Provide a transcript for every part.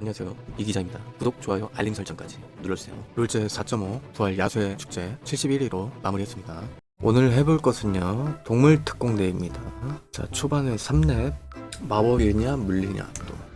안녕하세요. 이 기자입니다. 구독 좋아요 알림 설정까지 눌러주세요. 롤제 4.5 부활 야수의 축제 71위로 마무리했습니다. 오늘 해볼 것은요 동물 특공대입니다. 자 초반에 3렙 마법이냐 물리냐 또.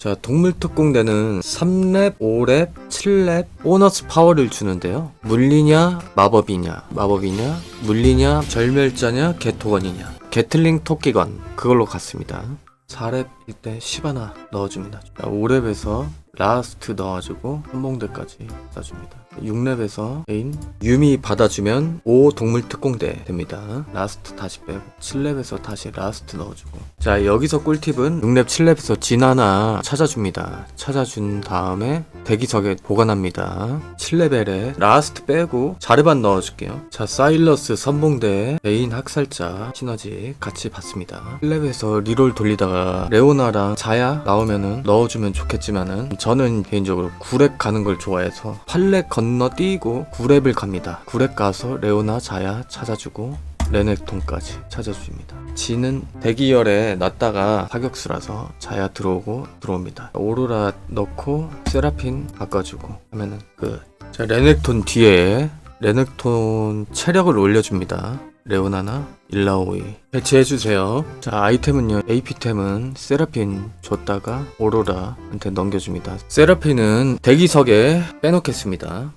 자, 동물특공대는 3렙, 5렙, 7렙 보너스 파워를 주는데요. 물리냐, 마법이냐, 마법이냐, 물리냐, 절멸자냐, 개토건이냐. 개틀링 토끼건 그걸로 갔습니다. 4렙일 때 10 하나 넣어줍니다. 5렙에서 라스트 넣어주고 선봉대까지 쏴줍니다. 6렙에서 메인 유미 받아주면 5 동물 특공대 됩니다. 라스트 다시 빼고 7렙에서 다시 라스트 넣어주고 자 여기서 꿀팁은 6렙 7렙에서 진 하나 찾아줍니다. 찾아준 다음에 대기석에 보관합니다. 7레벨에 라스트 빼고 자르반 넣어줄게요. 자 사일러스 선봉대 메인 학살자 시너지 같이 봤습니다. 7렙에서 리롤 돌리다가 레오나랑 자야 나오면은 넣어주면 좋겠지만은 저는 개인적으로 9렙 가는 걸 좋아해서 8렙 건너뛰고 9렙을 갑니다. 9렙 가서 레오나 자야 찾아주고 레넥톤까지 찾아줍니다. 지는 대기열에 놨다가 사격수라서 자야 들어오고 들어옵니다. 오로라 넣고 세라핀 바꿔주고 하면은 그 자, 레넥톤 뒤에 레넥톤 체력을 올려줍니다. 레오나나 일라오이 배치해주세요. 자 아이템은요 AP템은 세라핀 줬다가 오로라한테 넘겨줍니다. 세라핀은 대기석에 빼놓겠습니다.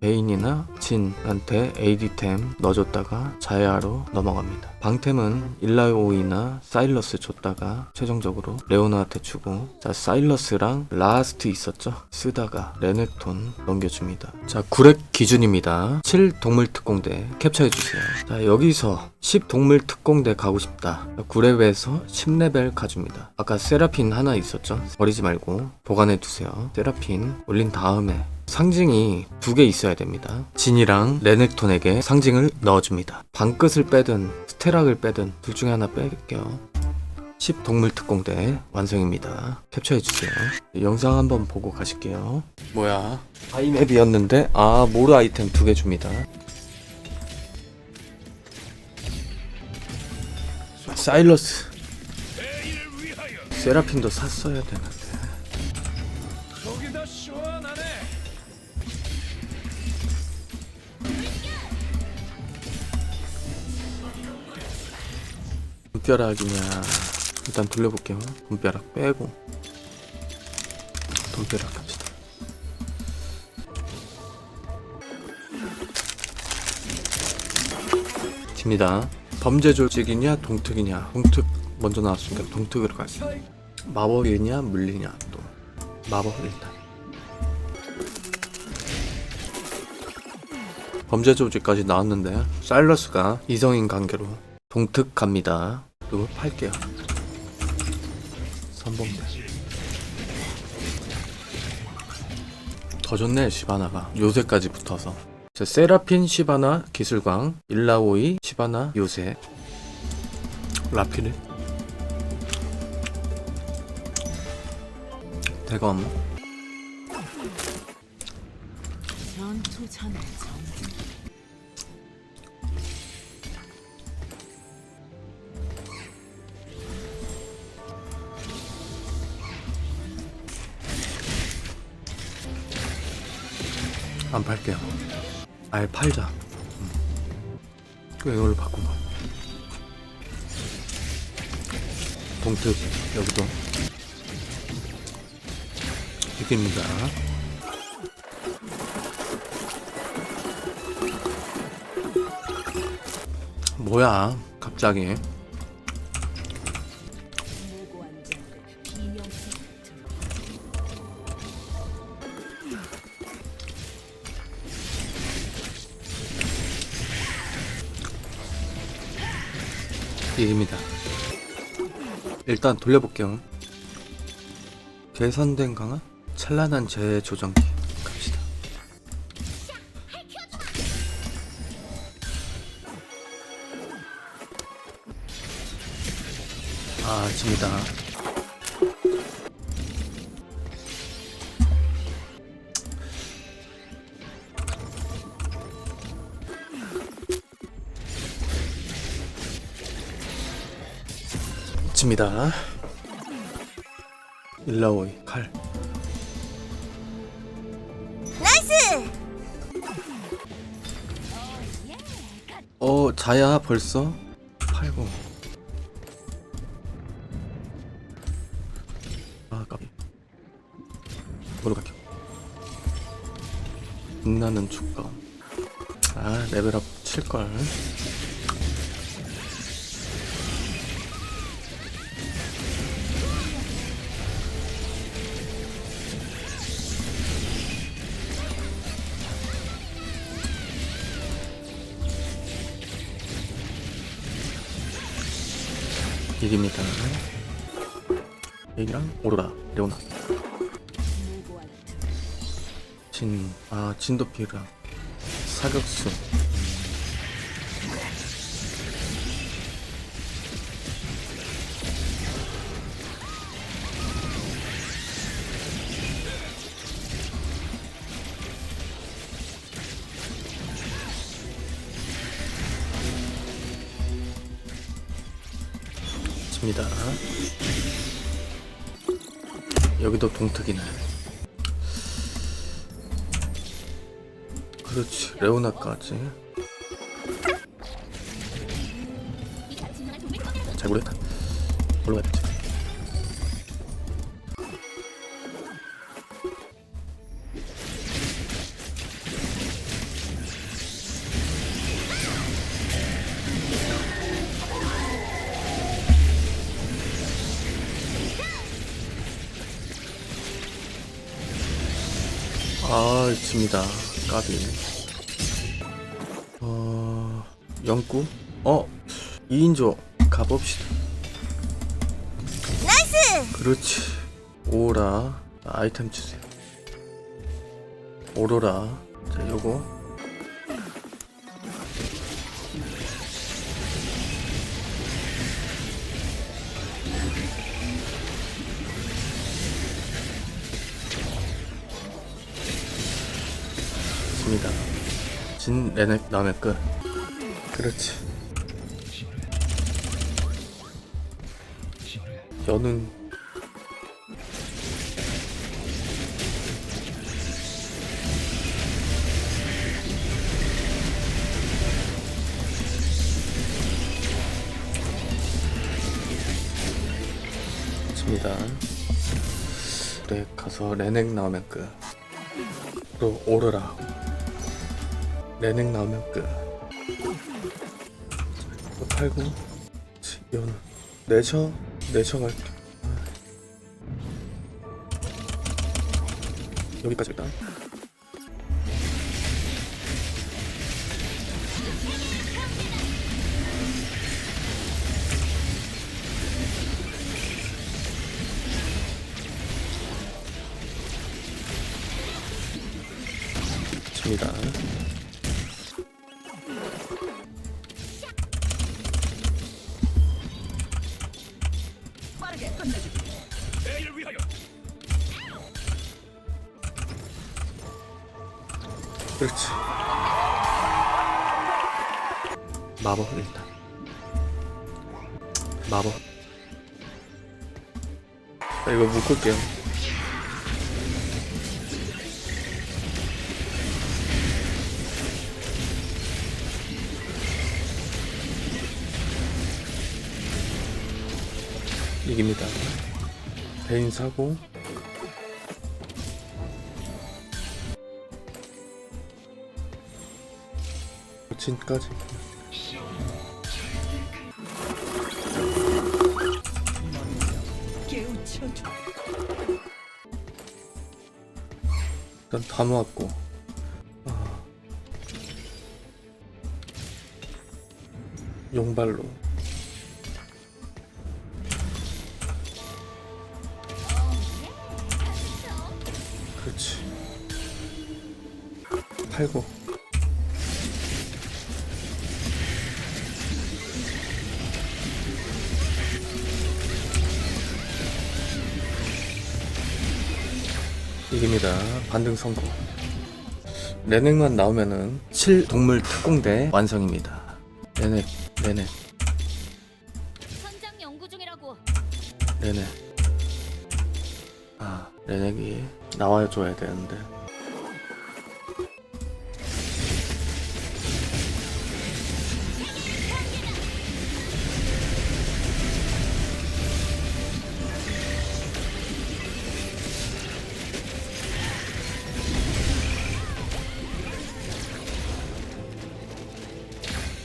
베인이나 진한테 AD템 넣어줬다가 자야로 넘어갑니다. 방템은 일라오이나 사일러스 줬다가 최종적으로 레오나한테 주고 자 사일러스랑 라스트 있었죠? 쓰다가 레넥톤 넘겨줍니다. 자 9렉 기준입니다. 7 동물 특공대 캡처해주세요. 자 여기서 10 동물 특공대 가고 싶다. 9렙에서 10레벨 가줍니다. 아까 세라핀 하나 있었죠? 버리지 말고 보관해두세요. 세라핀 올린 다음에 상징이 두 개 있어야 됩니다. 진이랑 레넥톤에게 상징을 넣어줍니다. 방끝을 빼든 스테락을 빼든 둘 중에 하나 뺄게요. 10 동물 특공대 완성입니다. 캡처해주세요. 영상 한번 보고 가실게요. 뭐야? 아이맵이었는데 아 모르 아이템 두 개 줍니다. 사일러스 세라핀도 샀어야 되는 돈벼락이냐 일단 돌려볼게요. 돈벼락 빼고. 돈벼락 합시다. 집니다. 범죄 조직이냐 동특이냐. 동특 먼저 나왔으니까 동특으로 가겠습니다 마법이냐 물리냐 또. 마법 일단. 범죄 조직까지 나왔는데 사일러스가 이성인 관계로 동특 갑니다. 그리고 팔게요. 선봉대. 더 좋네 시바나가 요새까지 붙어서. 자, 세라핀 시바나 기술광 일라오이 시바나 요새 라피를 대검 전투 전의 안 팔게요. 아예 팔자. 음. 그 이걸로 바꾸고. 봉특 여기도 이깁니다. 뭐야 갑자기 이깁니다. 일단 돌려볼게요. 개선된 강화 찬란한 재조정기 갑시다. 아, 집니다. 칩니다. 일라오이 칼. 나이스! 어 자야 벌써 80. 아 까비. 뭐로 갈게요. 빛나는 축감. 아 레벨업 칠걸. 이깁니다. 얘기랑 오로라, 레오나, 진, 아 진도피랑 사격수. 칩니다. 여기도 동특이네. 그렇지, 레오나까지. 잘 모르겠다. 뭘로 가야 되지? 아, 집니다. 까비. 어, 영구? 어, 2인조 가봅시다. 나이스! 그렇지. 오라. 아이템 주세요. 오로라. 자, 요거. 진 레넥 나오면 끝. 그렇지. 여는 좋습니다. 네, 가서 레넥 나오면 끝. 또 오르라. 레넥 나오면 끝. 또 팔고, 연, 내셔, 내셔 갈게. 아. 여기까지 일단. 그렇지. 마법 일단. 마법. 자, 이거 묶을게요. 이깁니다. 베인 사고. 진까지. 일단 다 모았고. 아. 용발로. 그렇지. 팔고. 이깁니다. 반등 성공. 레넥만 나오면은 7 동물 특공대 완성입니다. 레넥, 레넥. 현장 연구 중이라고. 레네. 아, 레넥이 나와줘야 되는데.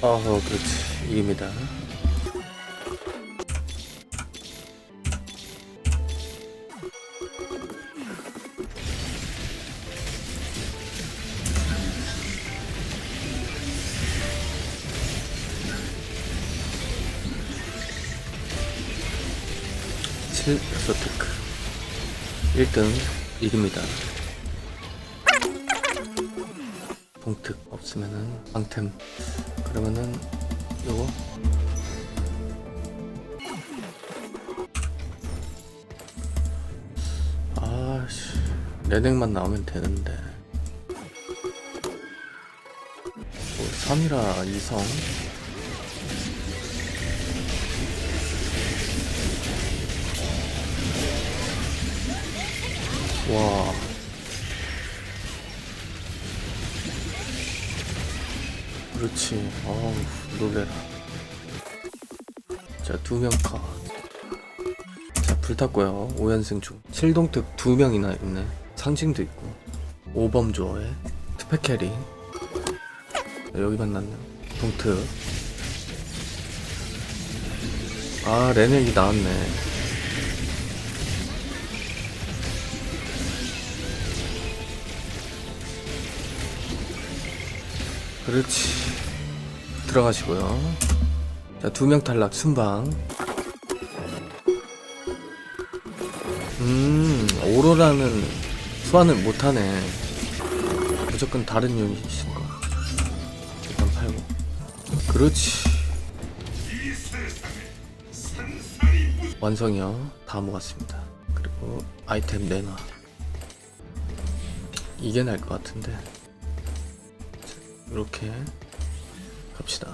어허, 그렇지. 이깁니다. 1등 이깁니다. 봉특 없으면은 방템. 그러면은 요거. 아씨 레넥만 나오면 되는데. 뭐 3이라 2성 와. 그렇지. 어우, 놀래라. 자, 두 명 컷. 자, 불탔고요. 5연승 중. 7동특 두 명이나 있네. 상징도 있고. 5범 조어에 스펙 캐리. 자, 여기 만났네. 동특. 아, 레넥이 나왔네. 그렇지. 들어가시고요. 자, 두 명 탈락 순방. 음, 오로라는 소환을 못하네. 무조건 다른 유닛인 거. 일단 팔고. 그렇지. 완성이요. 다 모았습니다. 그리고 아이템 내놔. 이게 날 것 같은데. 이렇게 갑시다.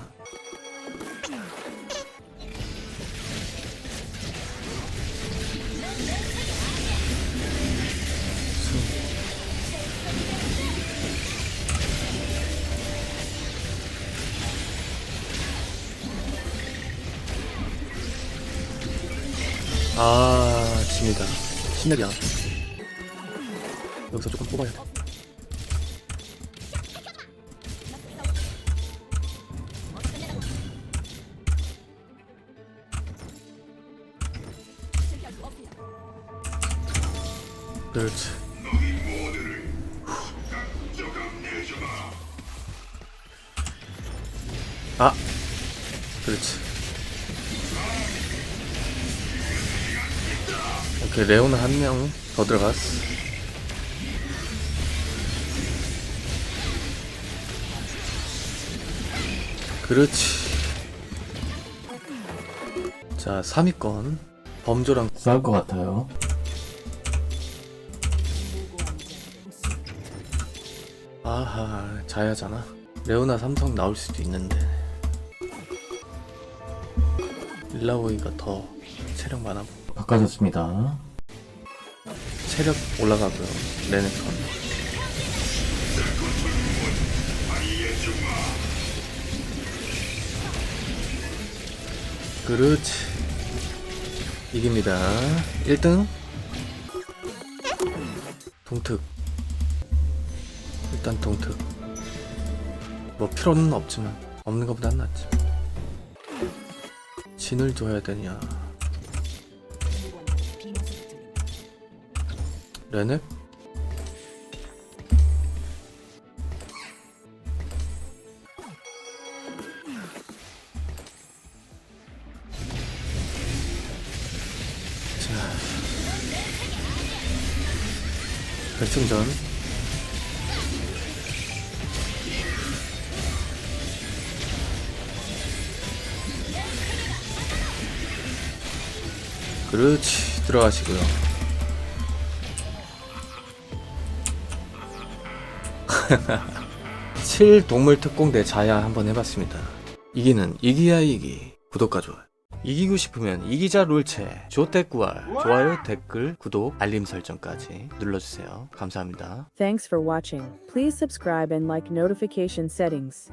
아, 집니다. 신내야 여기서 조금 뽑아야 돼. 그렇지. 아, 그렇지. 오케이, 레오나 한 명 더 들어갔어. 그렇지. 자, 3위권. 범조랑 싸울 것 같아요. 아하 자야잖아. 레오나 삼성 나올 수도 있는데. 일라오이가 더 체력 많아. 바꿔줬습니다. 체력 올라가고요 레넥톤. 그렇지. 이깁니다. 1등. 동특 일단 동특 뭐 필요는 없지만 없는 것보단 낫지. 진을 줘야 되냐? 자. 결승전 그렇지 들어가시고요. 칠 동물 특공대 자야 한번 해봤습니다. 이기는 이기야 이기. 구독과 좋아요. 이기고 싶으면 이기자 롤체 조태꾸알. 좋아요 댓글 구독 알림 설정까지 눌러주세요. 감사합니다. Thanks for watching. Please subscribe and like notification settings.